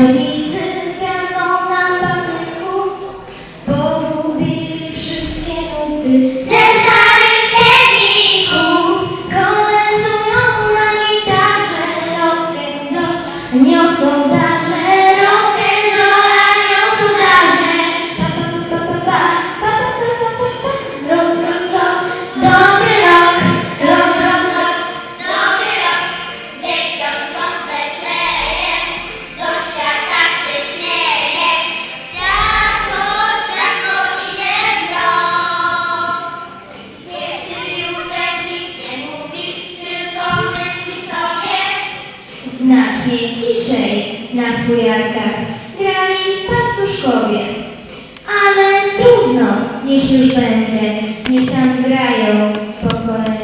Thank you. Macuszkowie. Ale trudno, niech już będzie, niech tam grają pokolenia.